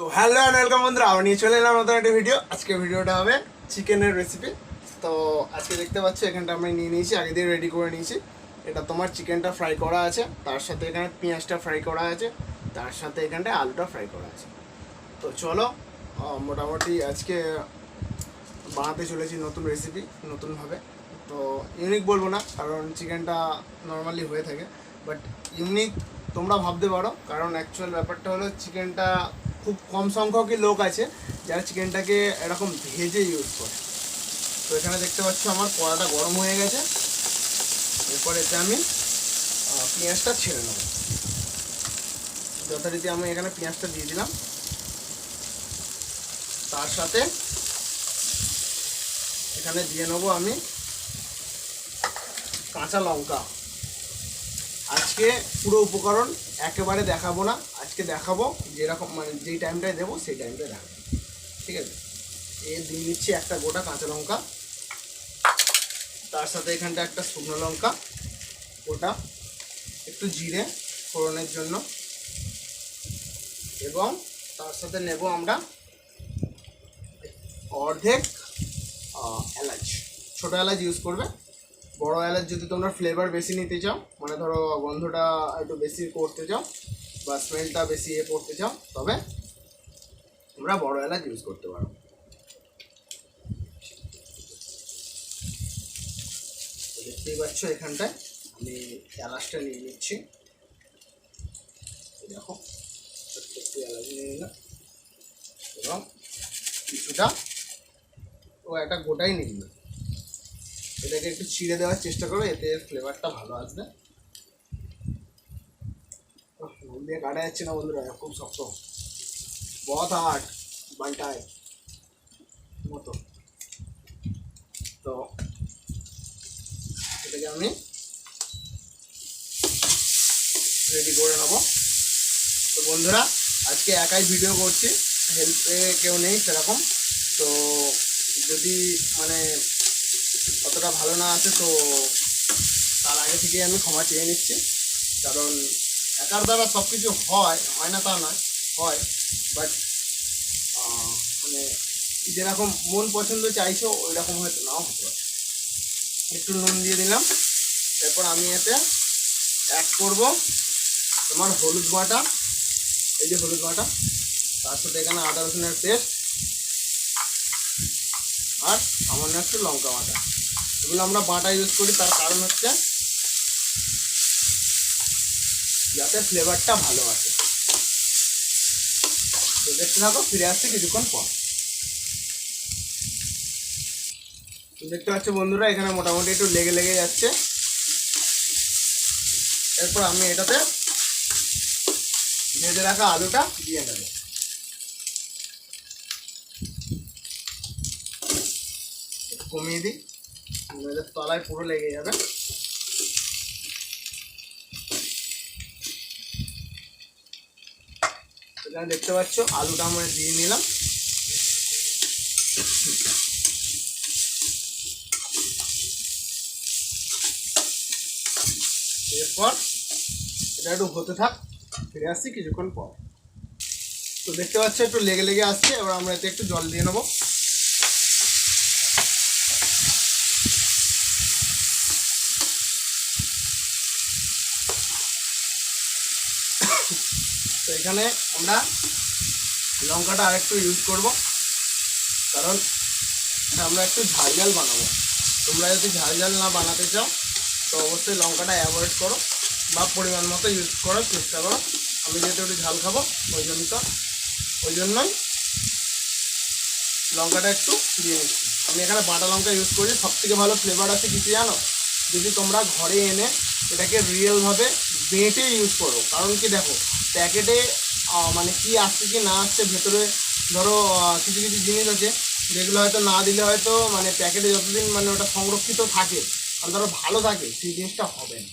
তো hello and welcome বন্ধুরা আমি নিয়ে চলে এলাম নতুন একটা ভিডিও আজকে ভিডিওটা হবে চিকেনের রেসিপি তো আজকে দেখতে পাচ্ছি, এখানটা আমি নিয়ে নিয়েছি, আগে দিয়ে রেডি করে নিয়েছি। এটা তোমার চিকেনটা ফ্রাই করা আছে, তার সাথে এখানে পেঁয়াজটা ফ্রাই করা আছে, তার সাথে এখানটায় আলুটা ফ্রাই করা আছে। তো চলো মোটামুটি আজকে বানাতে চলেছি নতুন রেসিপি নতুনভাবে। তো ইউনিক বলব না, কারণ চিকেনটা নর্মালি হয়ে থাকে। বাট ইউনিক তোমরা ভাবতে পারো, কারণ অ্যাকচুয়াল ব্যাপারটা হলো চিকেনটা খুব কম সংখ্যকই লোক আছে যারা চিকেনটাকে এরকম ভেজে ইউজ করে। তো এখানে দেখতে পাচ্ছ আমার কড়াটা গরম হয়ে গেছে। এরপর এতে আমি পেঁয়াজটা ছেড়ে নেব। যথারীতি আমি এখানে পেঁয়াজটা দিয়ে দিলাম। তার সাথে এখানে দিয়ে নেব আমি কাঁচা লঙ্কা। আজকে পুরো উপকরণ একেবারে দেখাবো না। আজকে দেখাবো, যেরকম মানে যেই টাইমটায় দেবো, সেই টাইমটায় দেখাবো। ঠিক আছে? এ দিয়ে দিচ্ছি একটা গোটা কাঁচা লঙ্কা, তার সাথে এখানটা একটা শুকনো লঙ্কা, গোটা, একটু জিরে ফোড়নের জন্য, এবং তার সাথে নেব আমরা অর্ধেক এলাচ। ছোটো এলাচ ইউজ করবে। বড় এলাচ যদি তোমরা ফ্লেভার বেশি নিতে চাও মানে ধরো গন্ধটা একটু বেশি করতে চাও বা স্মেলটা বেশি ইয়ে করতে চাও, তবে তোমরা বড় এলাচ ইউজ করতে পারো। দেখতেই পাচ্ছ এখানটায় আমি এলাচটা নিয়ে নিচ্ছি। দেখো একটু এলাচ নিয়ে নিলাম। এবং কিছুটা ও একটা গোটাই নিয়ে নিলাম এটাকে একটু ছিঁড়ে দেওয়ার চেষ্টা করো, এতে ফ্লেভারটা ভালো আসবে। দিয়ে কাটা যাচ্ছে না বন্ধুরা খুব শক্ত বহুত হার্ড বান্টায় মতো তো এটাকে আমি রেডি করে নেব তো বন্ধুরা আজকে একাই ভিডিও করছি হেল্পে কেউ নেই সেরকম তো যদি মানে অতটা ভালো না আছে তো তার আগে থেকেই আমি ক্ষমা চেয়ে নিচ্ছি কারণ একার দ্বারা সব কিছু হয় হয় না তা নয়, হয় বাট মানে যেরকম মন পছন্দ চাইছো ওই রকম হয়তো নাও হতে পারে। একটু নুন দিয়ে দিলাম, এরপর আমি এতে অ্যাড করব তোমার হলুদ বাটা, এই যে হলুদ বাটা, তার সাথে এখানে আদা রসুনের পেস্ট আর সামান্য একটু লঙ্কা বাটা। এগুলো আমরা বাটা ইউজ করি, তার কারণ হচ্ছে যাতে ফ্লেভারটা ভালো আসে। তো দেখতে থাকো, ফিরে আসছে কিছুক্ষণ পর। দেখতে পাচ্ছ বন্ধুরা, এখানে মোটামুটি একটু লেগে লেগে যাচ্ছে। এরপর আমি এটাতে ভেজে রাখা আলুটা দিয়ে দেবো। কমিয়ে দিই তলায় পুরো লেগে যাবে। এখানে দেখতে পাচ্ছ, আলুটা আমরা দিয়ে নিলাম। এরপর এটা একটু হতে থাক, ফিরে আসছি কিছুক্ষণ পর। তো দেখতে পাচ্ছ, একটু লেগে লেগে আসছে, এবার আমরা এতে একটু জল দিয়ে নেব। তো এখানে আমরা লঙ্কাটা আরেকটু ইউজ করব। কারণ আমরা একটু ঝাল ঝাল বানাবো। তোমরা যদি ঝাল ঝাল না বানাতে চাও, তো অবশ্যই লঙ্কাটা অ্যাভয়েড করো বা পরিমাণ মতো ইউজ করার চেষ্টা করো। আমি যেহেতু একটু ঝাল খাব, ওই জন্য তো ওই জন্যই লঙ্কাটা একটু দিয়ে নিচ্ছি। আমি এখানে বাটা লঙ্কা ইউজ করি। সব থেকে ভালো ফ্লেভার আছে কিছু জানো? যদি তোমরা ঘরে এনে এটাকে রিয়েলভাবে বেটে ইউজ করো। কারণ কি দেখো প্যাকেটে মানে কি আসছে কি না আসছে, ভেতরে ধরো কিছু কিছু জিনিস আছে, যেগুলো হয়তো না দিলে হয়তো মানে প্যাকেটে যতদিন মানে ওটা সংরক্ষিত থাকে আর ধরো ভালো থাকে, সেই জিনিসটা হবে না।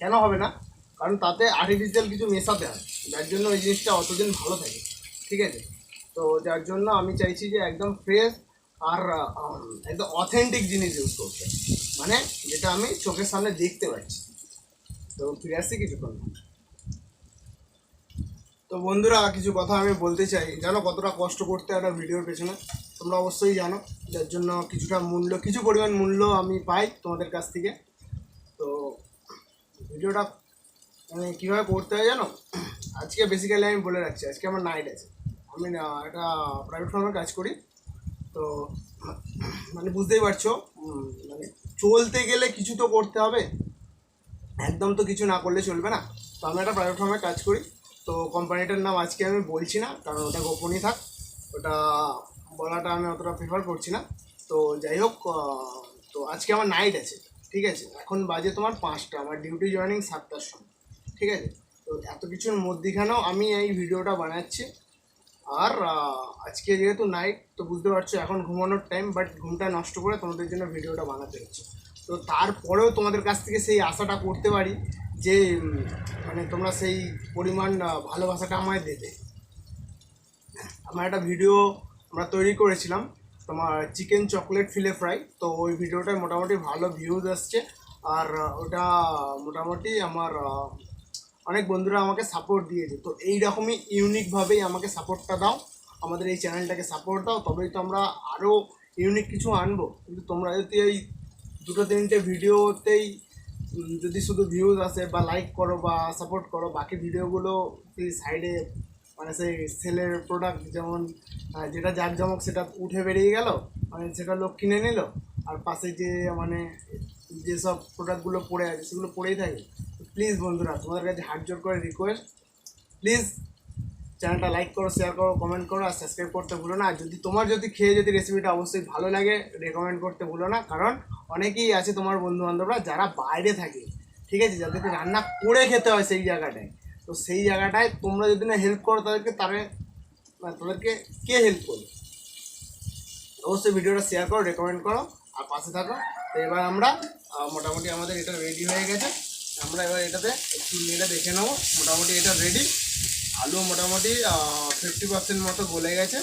কেন হবে না? কারণ তাতে আর্টিফিশিয়াল কিছু মেশাতে হয়, যার জন্য ওই জিনিসটা অতদিন ভালো থাকে, ঠিক আছে? তো যার জন্য আমি চাইছি যে একদম ফ্রেশ আর একদম অথেন্টিক জিনিস ইউজ করতে মানে যেটা আমি চোখের সামনে দেখতে পাচ্ছি। তো ফিরে আসছি কিছুক্ষণ। তো বন্ধুরা, কিছু কথা আমি বলতে চাই। জানো কতটা কষ্ট করতে একটা ভিডিওর পেছনে? তোমরা অবশ্যই জানো, যার জন্য কিছুটা মূল্য, কিছু পরিমাণ মূল্য আমি পাই তোমাদের কাছ থেকে। তো ভিডিওটা মানে কীভাবে করতে হয় জানো? আজকে বেসিক্যালি আমি বলে রাখছি, আজকে আমার নাইট আছে। আমি একটা প্রাইভেট ফার্মে কাজ করি। তো মানে বুঝতেই পারছ মানে চলতে গেলে কিছু তো করতে হবে। একদম তো কিছু না করলে চলবে না। তো আমি একটা প্রাইভেট ফার্মে কাজ করি। তো কোম্পানিটার নাম আজকে আমি বলছি না, কারণ ওটা গোপনই থাক। ওটা বলাটা আমি অতটা প্রিফার করছি না। তো যাই হোক তো আজকে আমার নাইট আছে, ঠিক আছে? এখন বাজে তোমার পাঁচটা, আমার ডিউটি জয়েনিং সাতটার সময়, ঠিক আছে? তো এত কিছুর মধ্যিখানেও আমি এই ভিডিওটা বানাচ্ছি। আর আজকে যেহেতু নাইট তো বুঝতে পারছ এখন ঘুমানোর টাইম বাট ঘুমটা নষ্ট করে তোমাদের জন্য ভিডিওটা বানাতে হচ্ছে। তো তারপরেও তোমাদের কাছ থেকে সেই আশাটা করতে পারি যে মানে তোমরা সেই পরিমাণ ভালোবাসাটা আমায় দেবে। আমার একটা ভিডিও আমরা তৈরি করেছিলাম, তোমার চিকেন চকলেট ফিলে ফ্রাই। তো ওই ভিডিওটায় মোটামুটি ভালো ভিউজ আসছে। আর ওটা মোটামুটি আমার অনেক বন্ধুরা আমাকে সাপোর্ট দিয়েছে। তো এই রকমই ইউনিকভাবেই আমাকে সাপোর্টটা দাও। আমাদের এই চ্যানেলটাকে সাপোর্ট দাও। তবেই তো আমরা আরও ইউনিক কিছু আনব। কিন্তু তোমরা যদি এই দুটো তিনটে ভিডিওতেই যদি শুধু ভিউজ আসে বা লাইক করো বা সাপোর্ট করো, বাকি ভিডিওগুলো সেই সাইডে মানে সেই সেলের প্রোডাক্ট যেমন যেটা যেটা জাঁকজমক সেটা উঠে বেরিয়ে গেল মানে সেটা লোক কিনে নিল, আর পাশে যে মানে যেসব প্রোডাক্টগুলো পড়ে আছে সেগুলো পড়েই থাকে। প্লিজ বন্ধুরা, তোমাদের কাছে হাত জোর করে রিকোয়েস্ট প্লিজ চ্যানেলটা লাইক করো শেয়ার করো কমেন্ট করো আর সাবস্ক্রাইব করতে ভুলো না। যদি তোমার যদি খেয়ে যদি রেসিপিটা অবশ্যই ভালো লাগে রেকমেন্ড করতে ভুলো না। কারণ অনেকেই আছে তোমার বন্ধু বান্ধবরা যারা বাইরে থাকে, ঠিক আছে? যাদেরকে রান্না করে খেতে হয় সেই জায়গাটায়। তো সেই জায়গাটায় তোমরা যদি না হেল্প করো, তাদেরকে তাহলে মানে তাদেরকে কে হেল্প করবে? অবশ্যই ভিডিওটা শেয়ার করো রেকমেন্ড করো আর পাশে থাকো। তো এবার আমরা মোটামুটি আমাদের এটা রেডি হয়ে গেছে। আমরা এবার এটাতে একটু নেড়ে দেখে নেব। মোটামুটি এটা রেডি আলু মোটামুটি ফিফটি পার্সেন্ট মতো গলে গেছে।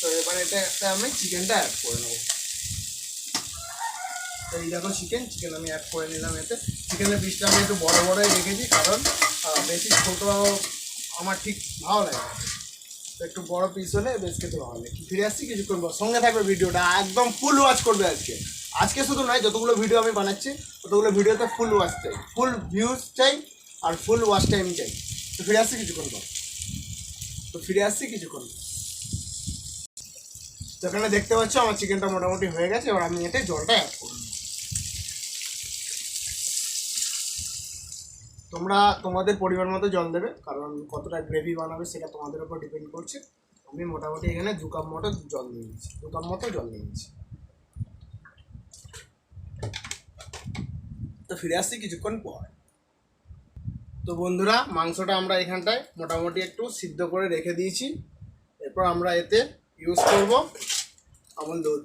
তো এবার এটা একটা আমি চিকেনটা অ্যাড করে নেব। তো এই দেখো চিকেন চিকেন আমি অ্যাড করে নিলাম এতে। চিকেনের পিসটা আমি একটু বড় বড়ই রেখেছি, কারণ বেশি ছোটো আমার ঠিক ভালো লাগে তো একটু বড় পিস হলে বেশ খেতে ভালো লাগে। ফিরে আসছি কিছুক্ষণ পর। সঙ্গে থাকবে ভিডিওটা, একদম ফুল ওয়াচ করবে আজকে। আজকে শুধু নয়, যতগুলো ভিডিও আমি বানাচ্ছি, ততগুলো ভিডিওতে ফুল ওয়াচ চাই। ফুল ভিউজ চাই আর ফুল ওয়াচ টাইম চাই। তো ফিরে আসছি কিছুক্ষণ পর। ফিরে আসছি কিছুক্ষণ। তো এখানে দেখতে পাচ্ছ, আমার চিকেনটা মোটামুটি হয়ে গেছে, এবার আমি এতে জলটা অ্যাড করব। তোমরা তোমাদের পরিমাণ মতো জল দেবে, কারণ কতটা গ্রেভি বানাবে সেটা তোমাদের উপর ডিপেন্ড করছে। আমি মোটামুটি এখানে দু কাপ মতো জল নিয়ে নিচ্ছি দু কাপ মতো জল নিয়ে নিচ্ছি তো ফিরে আসছি কিছুক্ষণ পর। তো বন্ধুরা, মাংসটা আমরা এখানটায় মোটামুটি একটু সিদ্ধ করে রেখে দিয়েছি। এরপর আমরা এতে ইউজ করব আমল দুধ।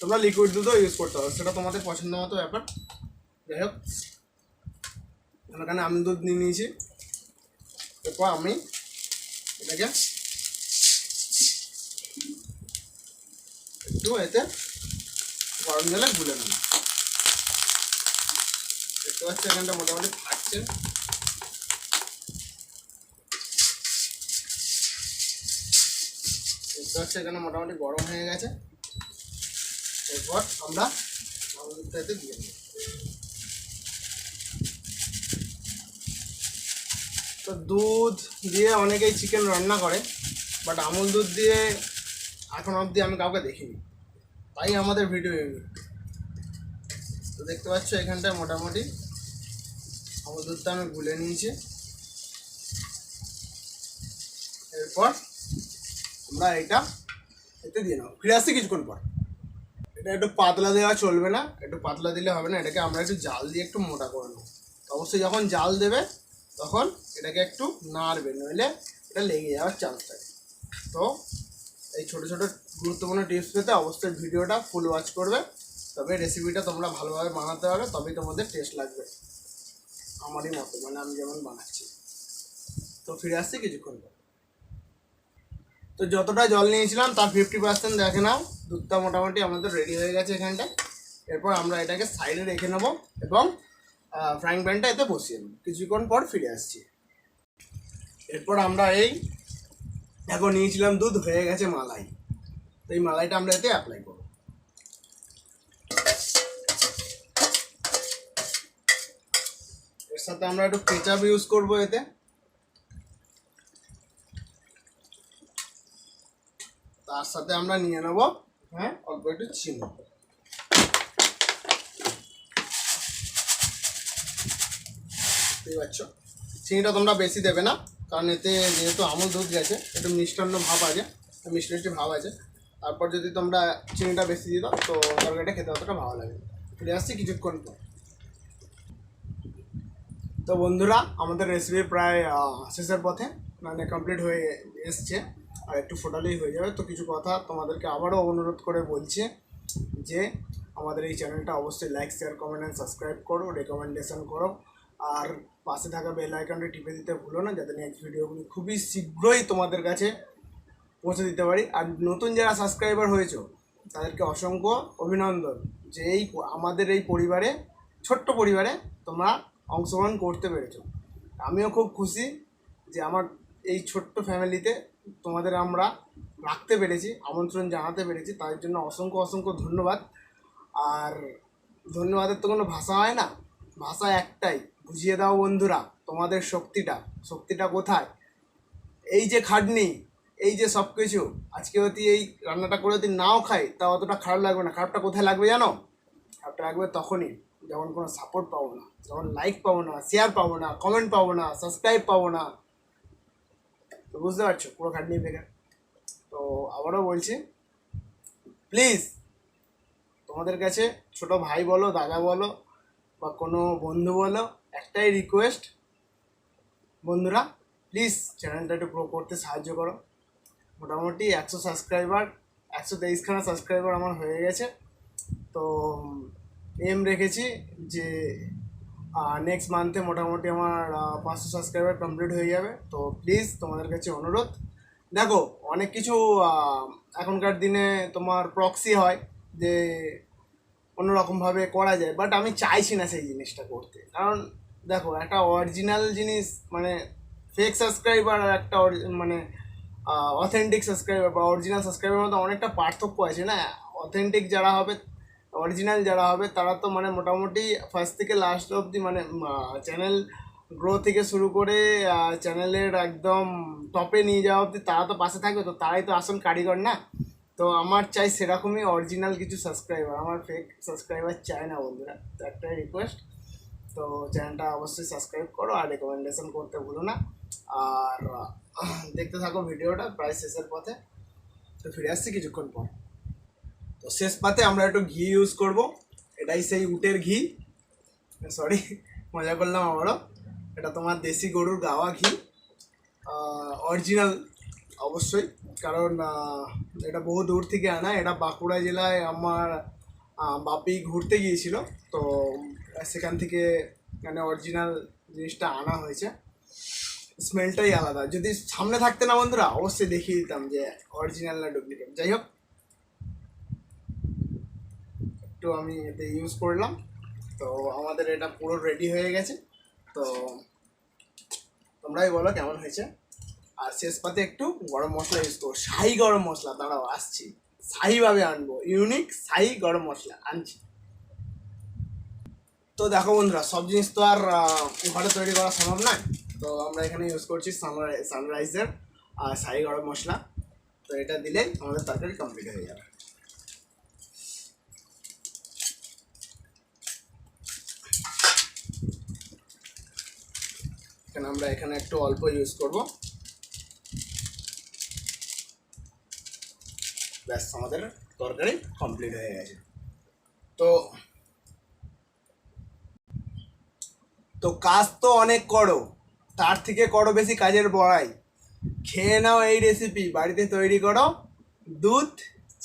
তোমরা লিকুইড দুধও ইউজ করতে পারো, সেটা তোমাদের পছন্দ মতো ব্যাপার। যাই হোক আমি এখানে আমল দুধ নিয়ে নিয়েছি। এরপর আমি এটাকে একটু এতে গরম জলে গুলে নেব। দেখতে পাচ্ছি এখানটা মোটামুটি ফাটছে পাচ্ছি, এখানে মোটামুটি গরম হয়ে গেছে। এরপর আমরা এতে দিয়ে দেবো। তো দুধ দিয়ে অনেকেই চিকেন রান্না করে বাট আমুল দুধ দিয়ে এখন অবধি আমি কাউকে দেখিনি। তাই আমাদের ভিডিও ইউনিক তো দেখতে পাচ্ছ, এখানটায় মোটামুটি আমুল দুধটা আমি গুলে নিয়েছি। এরপর আমরা এটা এতে দিয়ে নেব ফিরে আসছি কিছুক্ষণ পর। এটা একটু পাতলা দেওয়া চলবে না, একটু পাতলা দিলে হবে না, এটাকে আমরা একটু জাল দিয়ে একটু মোটা করে নেব। অবশ্যই যখন জাল দেবে, তখন এটাকে একটু নাড়বে, নইলে এটা লেগে যাওয়ার চান্স থাকে। তো এই ছোটো ছোটো গুরুত্বপূর্ণ টিপস পেতে অবশ্যই ভিডিওটা ফুল ওয়াচ করবে। তবে রেসিপিটা তোমরা ভালোভাবে বানাতে পারবে তবেই তোমাদের টেস্ট লাগবে। আমারই মতো মানে আমি যেমন বানাচ্ছি। তো ফিরে আসছি কিছুক্ষণ পর। তো যতটা জল নিয়েছিলাম, তার ফিফটি পার্সেন্ট দেখে নাও। দুধটা মোটামুটি আমাদের রেডি হয়ে গেছে এখানটা এরপর আমরা এটাকে সাইডে রেখে নেব এবং ফ্রাইং প্যানটা এতে বসিয়ে নেব কিছুক্ষণ পর ফিরে আসছি। এরপর আমরা এই এখন নিয়েছিলাম দুধ, হয়ে গেছে মালাই। তো এই মালাইটা আমরা এতে অ্যাপ্লাই করব। এর সাথে আমরা একটু কেচাপ ইউজ করব এতে। তার সাথে আমরা নিয়ে নেব হ্যাঁ অল্প একটু চিনি। পারছ চিনিটা তোমরা বেশি দেবে না, কারণ এতে যেহেতু আমুল দুধ গেছে একটু মিষ্টান্ন ভাব আছে মিষ্টি ভাব আছে। তারপর যদি তোমরা চিনিটা বেশি দাও, তো তরকারিটা খেতে অতটা ভালো লাগে ফিরে আসছি কিছুক্ষণ পর। তো বন্ধুরা, আমাদের রেসিপি প্রায় শেষের পথে মানে কমপ্লিট হয়ে এসছে। আর একটু ফোটালেই হয়ে যাবে। তো কিছু কথা তোমাদেরকে আবারও অনুরোধ করে বলছি যে, আমাদের এই চ্যানেলটা অবশ্যই like share comment and subscribe করো রেকমেন্ডেশন করো। আর পাশে থাকা বেল আইকনটি টিপে দিতে ভুলো না, যাতে নেক্সট ভিডিওগুলি খুবই শীঘ্রই তোমাদের কাছে পৌঁছে দিতে পারি। আর নতুন যারা সাবস্ক্রাইবার হয়েছো, তাদেরকে অসংখ্য অভিনন্দন যে এই আমাদের এই পরিবারে, ছোট্ট পরিবারে তোমরা অংশগ্রহণ করতে পেরেছ। আমিও খুব খুশি যে আমার এই ছোট্ট ফ্যামিলিতে তোমাদের আমরা রাখতে পেরেছি, আমন্ত্রণ জানাতে পেরেছি তার জন্য অসংখ্য অসংখ্য ধন্যবাদ। আর ধন্যবাদের তো কোনো ভাষা হয় না, ভাষা একটাই, বুঝিয়ে দাও বন্ধুরা, তোমাদের শক্তিটা শক্তিটা কোথায়? এই যে খাটনি, এই যে সব কিছু আজকে যদি এই রান্নাটা করে যদি নাও খাই তা অতটা খারাপ লাগবে না, খারাপটা কোথায় লাগবে জানো? খারাপটা লাগবে তখনই, যখন কোনো সাপোর্ট পাবো না, যখন লাইক পাবো না শেয়ার পাবো না কমেন্ট পাবো না সাবস্ক্রাইব পাবো না তো বুঝতে পারছ, পুরো খাটনি বেকার। তো আবারও বলছি প্লিজ তোমাদের কাছে ছোট ভাই বলো, দাদা বলো, বা কোনো বন্ধু বলো, একটাই রিকোয়েস্ট বন্ধুরা প্লিজ চ্যানেলটা একটু গ্রো করতে সাহায্য করো। মোটামুটি একশো সাবস্ক্রাইবার একশো তেইশখানা সাবস্ক্রাইবার আমার হয়ে গেছে। তো এম রেখেছি যে নেক্সট মান্থে মোটামুটি আমার পাঁচশো সাবস্ক্রাইবার কমপ্লিট হয়ে যাবে। তো প্লিজ তোমাদের কাছে অনুরোধ। দেখো, অনেক কিছু এখনকার দিনে তোমার প্রক্সি হয় যে অন্যরকমভাবে করা যায় বাট আমি চাইছি না সেই জিনিসটা করতে। কারণ দেখো, একটা অরিজিনাল জিনিস মানে ফেক সাবস্ক্রাইবার আর একটা মানে অথেন্টিক সাবস্ক্রাইবার বা অরিজিনাল সাবস্ক্রাইবার মধ্যে অনেকটা পার্থক্য আছে না? অথেন্টিক যারা হবে অরিজিনাল যারা হবে, তারা তো মানে মোটামুটি ফার্স্ট থেকে লাস্ট অবধি মানে চ্যানেল গ্রো থেকে শুরু করে চ্যানেলের একদম টপে নিয়ে যাওয়া অবধি তারা তো পাশে থাকবে, তো তারাই তো আসল কারিগর না? তো আমার চাই সেরকমই অরিজিনাল কিছু সাবস্ক্রাইবার আমার ফেক সাবস্ক্রাইবার চাই না বন্ধুরা, তো একটাই রিকোয়েস্ট তো চ্যানেলটা অবশ্যই সাবস্ক্রাইব করো আর রেকমেন্ডেশন করতে ভুলো না। আর দেখতে থাকো ভিডিওটা প্রায় শেষের পথে। তো ফিরে আসছি কিছুক্ষণ পর। তো শেষ পাতে আমরা একটু ঘি ইউজ করব। এটাই সেই উটের ঘি। সরি মজা করলাম আবারও এটা তোমার দেশি গরুর গাওয়া ঘি। অরিজিনাল অবশ্যই। কারণ এটা বহু দূর থেকে আনা। এটা বাঁকুড়া জেলায় আমার বাপি ঘুরতে গিয়েছিল। তো সেখান থেকে মানে অরিজিনাল জিনিসটা আনা হয়েছে। স্মেলটাই আলাদা। যদি সামনে থাকতে না বন্ধুরা, অবশ্যই দেখিয়ে দিতাম যে অরিজিনাল না ডুপ্লিকেট যাই হোক একটু আমি এতে ইউজ করলাম। তো আমাদের এটা পুরো রেডি হয়ে গেছে। তো তোমরাই বলো কেমন হয়েছে? আর শেষ পাতে একটু গরম মশলা ইউজ করব। শাহি গরম মশলা, দাঁড়াও আসছি। শাহিভাবে আনব ইউনিক শাহি গরম মশলা, আনছি। তো দেখো বন্ধুরা, সব জিনিস তো আর ঘরে তৈরি করা সম্ভব নয়। তো আমরা এখানে ইউজ করছি সানরাইজার আর শাহি গরম মশলা। তো এটা দিলে আমাদের তরকারি কমপ্লিট হয়ে যাবে। এখানে আমরা এখানে একটু অল্প ইউজ করব। ব্যাস, আমাদের তরকারি কমপ্লিট হয়ে গেছে। তো তো কাজ তো অনেক করো, তার থেকে করো বেশি কাজের বড়াই। খেয়ে নাও এই রেসিপি বাড়িতে তৈরি করো দুধ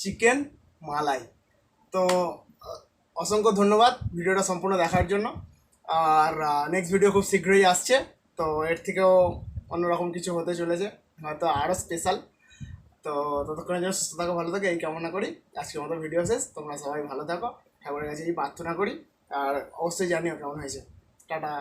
চিকেন মালাই। তো, অসংখ্য ধন্যবাদ ভিডিওটা সম্পূর্ণ দেখার জন্য। আর নেক্সট ভিডিও খুব শীঘ্রই আসছে। তো এর থেকেও অন্যরকম কিছু হতে চলেছে। হয়তো আরও স্পেশাল তো ততক্ষণের জন্য সুস্থ থাকো, ভালো থাকো, এই কামনা করি। আজকের মতো ভিডিও শেষ। তোমরা সবাই ভালো থাকো। ঠাকুরের কাছে এই প্রার্থনা করি। আর অবশ্যই জানিও কেমন হয়েছে। টাটা।